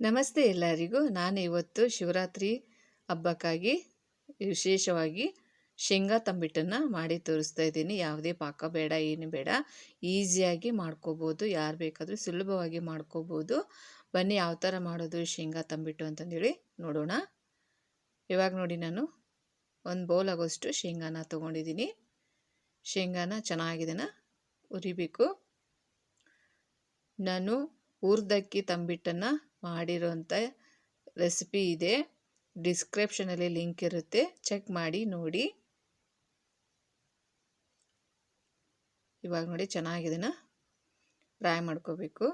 ನಮಸ್ತೆ ಎಲ್ಲರಿಗೂ. ನಾನು ಇವತ್ತು ಶಿವರಾತ್ರಿ ಹಬ್ಬಕ್ಕಾಗಿ, ವಿಶೇಷವಾಗಿ ಶೇಂಗಾ ತಂಬಿಟ್ಟನ್ನು ಮಾಡಿ ತೋರಿಸ್ತಾ ಇದ್ದೀನಿ. ಯಾವುದೇ ಪಾಕ ಬೇಡ, ಏನು ಬೇಡ. ಈಸಿಯಾಗಿ ಮಾಡ್ಕೋಬೋದು. ಯಾರು ಬೇಕಾದರೂ ಸುಲಭವಾಗಿ ಮಾಡ್ಕೋಬೋದು. ಬನ್ನಿ ಯಾವ ಥರ ಮಾಡೋದು ಶೇಂಗಾ ತಂಬಿಟ್ಟು ಅಂತಂದೇಳಿ ನೋಡೋಣ. ಇವಾಗ ನೋಡಿ ನಾನು, ಒಂದು ಬೌಲ್ ಆಗೋಷ್ಟು ಶೇಂಗಾನ ತೊಗೊಂಡಿದ್ದೀನಿ. ಶೇಂಗಾನ ಚೆನ್ನಾಗಿದೆನ ಉರಿಬೇಕು. ನಾನು ಹುರಿದಕ್ಕಿ ತಂಬಿಟ್ಟನ್ನು ಮಾಡಿರೋಂಥ ರೆಸಿಪಿ ಇದೆ. ಡಿಸ್ಕ್ರಿಪ್ಷನಲ್ಲಿ ಲಿಂಕ್ ಇರುತ್ತೆ. ಚೆಕ್ ಮಾಡಿ, ನೋಡಿ. ಇವಾಗ ನೋಡಿ ಚೆನ್ನಾಗಿದೆನ ಫ್ರೈ ಮಾಡ್ಕೋಬೇಕು.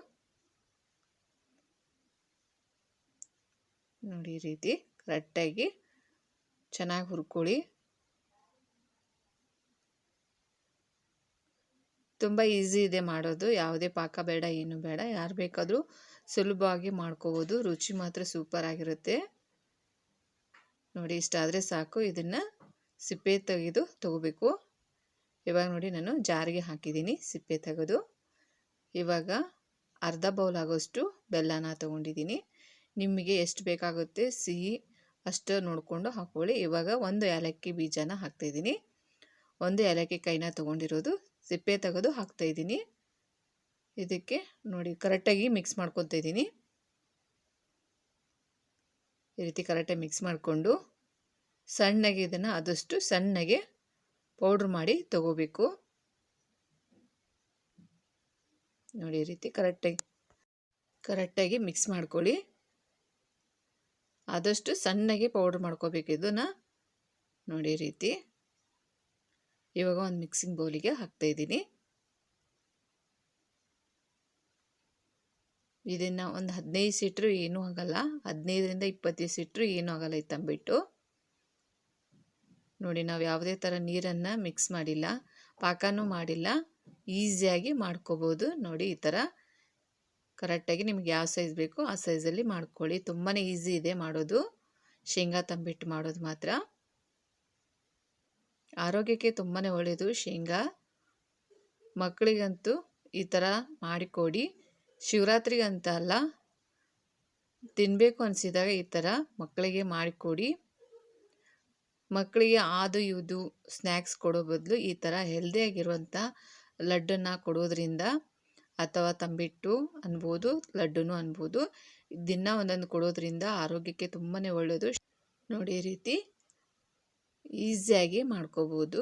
ನೋಡಿ ರೀತಿ ಕರೆಕ್ಟಾಗಿ ಚೆನ್ನಾಗಿ ಹುರ್ಕೊಳ್ಳಿ. ತುಂಬ ಈಸಿ ಇದೆ ಮಾಡೋದು. ಯಾವುದೇ ಪಾಕ ಬೇಡ, ಏನು ಬೇಡ. ಯಾರು ಬೇಕಾದರೂ ಸುಲಭವಾಗಿ ಮಾಡ್ಕೋಬೋದು. ರುಚಿ ಮಾತ್ರ ಸೂಪರ್ ಆಗಿರುತ್ತೆ. ನೋಡಿ ಇಷ್ಟಾದರೆ ಸಾಕು. ಇದನ್ನು ಸಿಪ್ಪೆ ತೆಗೆದು ತಗೋಬೇಕು. ಇವಾಗ ನೋಡಿ, ನಾನು ಜಾರಿಗೆ ಹಾಕಿದ್ದೀನಿ ಸಿಪ್ಪೆ ತೆಗೆದು. ಇವಾಗ ಅರ್ಧ ಬೌಲ್ ಆಗೋಷ್ಟು ಬೆಲ್ಲನ ತೊಗೊಂಡಿದ್ದೀನಿ. ನಿಮಗೆ ಎಷ್ಟು ಬೇಕಾಗುತ್ತೆ ಸಿಹಿ ಅಷ್ಟು ನೋಡಿಕೊಂಡು ಹಾಕ್ಕೊಳ್ಳಿ ಇವಾಗ ಒಂದು ಏಲಕ್ಕಿ ಬೀಜನ ಹಾಕ್ತಾಯಿದ್ದೀನಿ ಒಂದು ಏಲಕ್ಕಿ ಕೈನ ತೊಗೊಂಡಿರೋದು ಸಿಪ್ಪೆ ತೆಗೆದು ಹಾಕ್ತಾಯಿದ್ದೀನಿ ಇದಕ್ಕೆ ನೋಡಿ ಕರೆಕ್ಟಾಗಿ ಮಿಕ್ಸ್ ಮಾಡ್ಕೊತಾ ಇದ್ದೀನಿ. ಈ ರೀತಿ ಕರೆಕ್ಟಾಗಿ ಮಿಕ್ಸ್ ಮಾಡಿಕೊಂಡು ಸಣ್ಣಗೆ ಇದನ್ನು ಆದಷ್ಟು ಸಣ್ಣಗೆ ಪೌಡ್ರ್ ಮಾಡಿ ತಗೋಬೇಕು. ನೋಡಿ ಈ ರೀತಿ ಕರೆಕ್ಟಾಗಿ ಕರೆಕ್ಟಾಗಿ ಮಿಕ್ಸ್ ಮಾಡ್ಕೊಳ್ಳಿ. ಆದಷ್ಟು ಸಣ್ಣಗೆ ಪೌಡ್ರ್ ಮಾಡ್ಕೋಬೇಕು ಇದನ್ನು. ನೋಡಿ ರೀತಿ. ಇವಾಗ ಒಂದು ಮಿಕ್ಸಿಂಗ್ ಬೌಲಿಗೆ ಹಾಕ್ತಾಯಿದ್ದೀನಿ ಇದನ್ನು ಒಂದು ಹದಿನೈದು ಸೀಟ್ರು ಏನೂ ಆಗಲ್ಲ. ಹದಿನೈದರಿಂದ ಇಪ್ಪತ್ತೈದು ಸೀಟ್ರು ಏನೂ ಆಗಲ್ಲ ಇದು ತಂಬಿಟ್ಟು. ನೋಡಿ, ನಾವು ಯಾವುದೇ ಥರ ನೀರನ್ನು ಮಿಕ್ಸ್ ಮಾಡಿಲ್ಲ, ಪಾಕನೂ ಮಾಡಿಲ್ಲ. ಈಸಿಯಾಗಿ ಮಾಡ್ಕೋಬೋದು. ನೋಡಿ, ಈ ಥರ ಕರೆಕ್ಟಾಗಿ ನಿಮ್ಗೆ ಯಾವ ಸೈಜ್ ಬೇಕು ಆ ಸೈಜಲ್ಲಿ ಮಾಡ್ಕೊಳ್ಳಿ. ತುಂಬಾ ಈಸಿ ಇದೆ ಮಾಡೋದು. ಶೇಂಗಾ ತಂಬಿಟ್ಟು ಮಾಡೋದು ಮಾತ್ರ. ಆರೋಗ್ಯಕ್ಕೆ ತುಂಬಾ ಒಳ್ಳೆಯದು ಶೇಂಗಾ ಮಕ್ಕಳಿಗಂತೂ ಈ ಥರ ಮಾಡಿಕೊಡಿ. ಶಿವರಾತ್ರಿಗೆ ಅಂತ ಅಲ್ಲ ತಿನ್ನಬೇಕು ಅನಿಸಿದಾಗ ಈ ಥರ ಮಕ್ಕಳಿಗೆ ಮಾಡಿಕೊಡಿ. ಮಕ್ಕಳಿಗೆ ಆದು ಇದು ಸ್ನ್ಯಾಕ್ಸ್ ಕೊಡೋ ಬದಲು ಈ ಥರ ಹೆಲ್ದಿಯಾಗಿರುವಂಥ ಲಡ್ಡನ್ನು ಕೊಡೋದ್ರಿಂದ ಅಥವಾ ತಂಬಿಟ್ಟು ಅನ್ಬೋದು, ಲಡ್ಡುನು ಅನ್ಬೋದು, ದಿನ ಒಂದೊಂದು ಕೊಡೋದ್ರಿಂದ ಆರೋಗ್ಯಕ್ಕೆ ತುಂಬಾ ಒಳ್ಳೆಯದು ನೋಡಿ ರೀತಿ ಈಸಿಯಾಗಿ ಮಾಡ್ಕೋಬೋದು.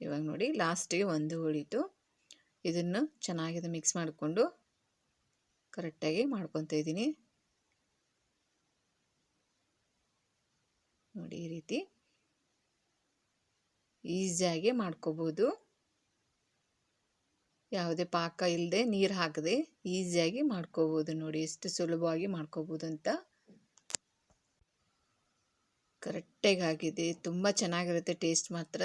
ಇವಾಗ ನೋಡಿ, ಲಾಸ್ಟಿಗೆ ಒಂದು ಉಳಿತು. ಇದನ್ನು ಚೆನ್ನಾಗಿದೆ ಮಿಕ್ಸ್ ಮಾಡಿಕೊಂಡು ಕರೆಕ್ಟಾಗಿ ಮಾಡ್ಕೊತ ಇದ್ದೀನಿ. ನೋಡಿ, ಈ ರೀತಿ ಈಸಿಯಾಗಿ ಮಾಡ್ಕೋಬೋದು. ಯಾವುದೇ ಪಾಕ ಇಲ್ಲದೆ ನೀರು ಹಾಕದೆ ಈಸಿಯಾಗಿ ಮಾಡ್ಕೋಬೋದು ನೋಡಿ, ಎಷ್ಟು ಸುಲಭವಾಗಿ ಮಾಡ್ಕೋಬೋದು ಅಂತ. ಕರೆಕ್ಟಾಗಿ ಆಗಿದೆ ತುಂಬ ಚೆನ್ನಾಗಿರುತ್ತೆ, ಟೇಸ್ಟ್ ಮಾತ್ರ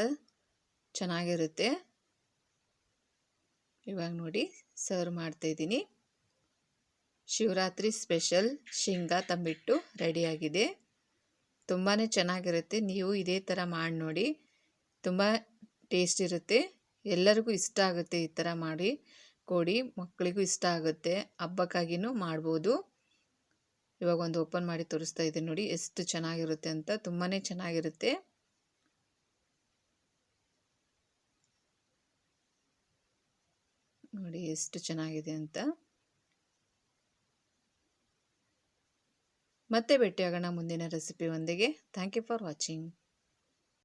ಚೆನ್ನಾಗಿರುತ್ತೆ. ಇವಾಗ ನೋಡಿ, ಸರ್ವ್ ಮಾಡ್ತಾಯಿದ್ದೀನಿ ಶಿವರಾತ್ರಿ ಸ್ಪೆಷಲ್ ಶೇಂಗಾ ತಂಬಿಟ್ಟು ರೆಡಿಯಾಗಿದೆ. ತುಂಬಾ ಚೆನ್ನಾಗಿರುತ್ತೆ. ನೀವು ಇದೇ ಥರ ಮಾಡಿ ನೋಡಿ. ತುಂಬ ಟೇಸ್ಟ್ ಇರುತ್ತೆ. ಎಲ್ಲರಿಗೂ ಇಷ್ಟ ಆಗುತ್ತೆ ಈ ಥರ ಮಾಡಿ. ಕೊಡಿ ಮಕ್ಕಳಿಗೂ ಇಷ್ಟ ಆಗುತ್ತೆ. ಹಬ್ಬಕ್ಕಾಗಿಯೂ ಮಾಡ್ಬೋದು. ಇವಾಗ ಒಂದು ಓಪನ್ ಮಾಡಿ ತೋರಿಸ್ತಾ ಇದ್ದೀನಿ ನೋಡಿ, ಎಷ್ಟು ಚೆನ್ನಾಗಿರುತ್ತೆ ಅಂತ. ತುಂಬಾ ಚೆನ್ನಾಗಿರುತ್ತೆ. ನೋಡಿ, ಎಷ್ಟು ಚೆನ್ನಾಗಿದೆ ಅಂತ. ಮತ್ತೆ ಭೇಟಿಯಾಗೋಣ ಮುಂದಿನ ರೆಸಿಪಿ ಒಂದಿಗೆ. Thank you for watching